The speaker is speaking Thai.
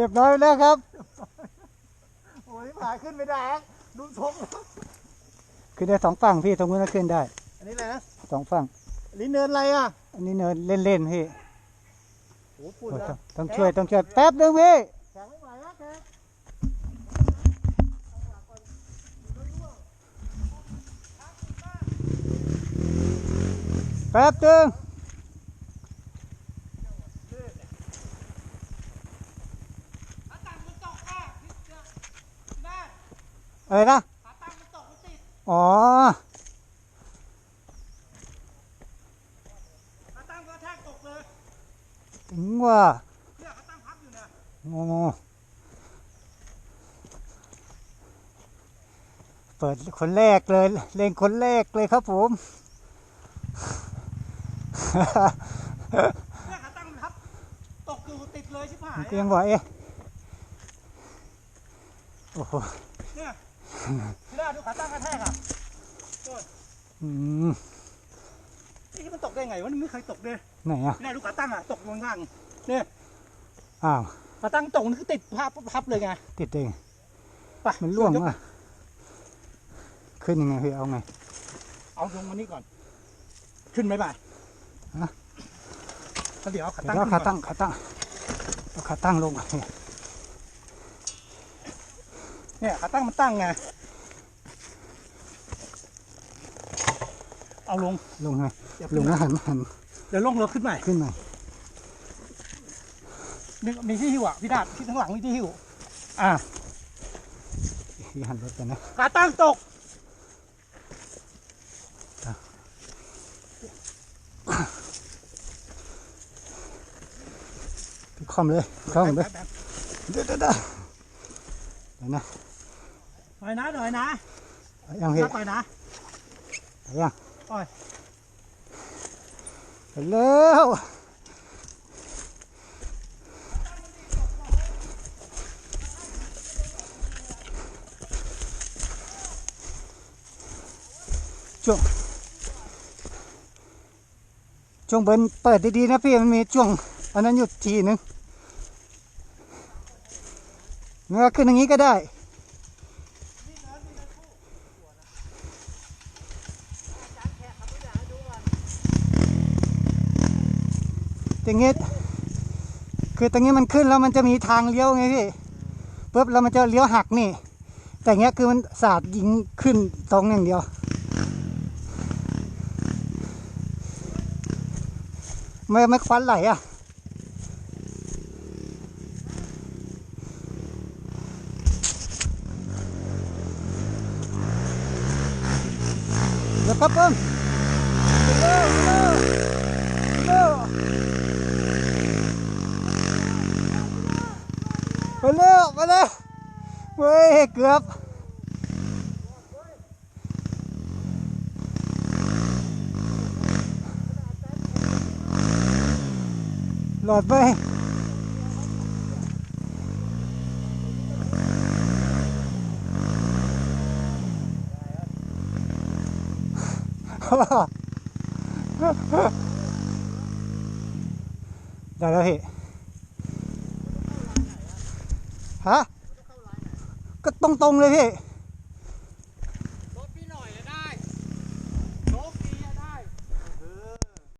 เรียบร้อยแล้วครับ โอ้ยผ่าขึ้นไม่ได้ฮะดูทรงขึ้นได้สองฝั่งพี่ตรงนู้นก็ขึ้นได้อันนี้อะไรนะสองฝั่ง อันนี้เนินอะไรอะอันนี้เนินเล่นๆพี่โอ้ฝุ่นโอ้นะต้องต้องช่วยต้องช่วยแป๊บนึงพี่ แข็งไม่ไหวแล้วแกแป๊บนึง ขาตั้งมันตกอะพี่เจ้าพี่บ้าน อะไรนะขาตั้งมันตกมันติดอ๋อขาตั้งก็แทกตกเลยถึงว่าเนี่ยขาตั้งพับอยู่เนี่ยโอ้เปิดคนแรกเลย เล่นคนแรกเลยครับผมเนี่ยขาตั้งมันพับตกอยู่ติดเลยชิบหายก็ยังบอกเอ๊ะโอ้โหเนี่ย พี่บ้านดูขาตั้งกระแทกอะอืมนี่มันตกได้ไงวะมันไม่เคยตกเลยไหนอะเนี่ยดูขาตั้งอะตกลงข้างเนี่ยอ้าวขาตั้งตกมันคือติดพับพับเลยไงติดเองไปมันร่วงอะขึ้นยังไงพี่เอาไง เอาลงมานี่ก่อน ขึ้นไหมบ่ายฮะแล้วเดี๋ยวเอาขาเดี๋ยวตั้งเอาขึ้นขาก่อนตั้งขาตั้งเอาขาตั้งลงพี่ เนี่ยขาตั้งมันตั้งไง เอาลง ลงไงเดี๋ยวลงแล้วหันหันเดี๋ยวลงเรือขึ้นใหม่ขึ้นมามีมีที่หิ้วอะพี่ดาดที่ข้างหลังมีที่หิ้วอ่าพี่หันรถไปนะขาตั้งตกพี่คอมเลยคอมเลยเดี๋ยวเดี๋ยวเดี๋ยวเดี๋ยวนะ หน่อยนะหน่อยนะเอายังพี่นับไปนะเอายังปล่อยไปแล้วช่วงช่วงเบิร์นเปิดดีๆนะพี่มันมีช่วงอันนั้นอยู่ทีหนึ่งเนื้อขึ้นอย่างนี้ก็ได้ อย่างเงี้ยคือตรงนี้มันขึ้นแล้วมันจะมีทางเลี้ยวไงพี่ปุ๊บแล้วมันจะเลี้ยวหักนี่ แต่เงี้ยคือมันสาดยิงขึ้นตรงอย่างเดียวไม่ไม่ควันไหลอะเดี๋ยวครับเพิ่มเร็วเร็วเร็ว ไปเร็วไปเร็วเว้ยเกือบหลอดไปได้แล้วพี่ ฮะก็ตรงๆเลยพี่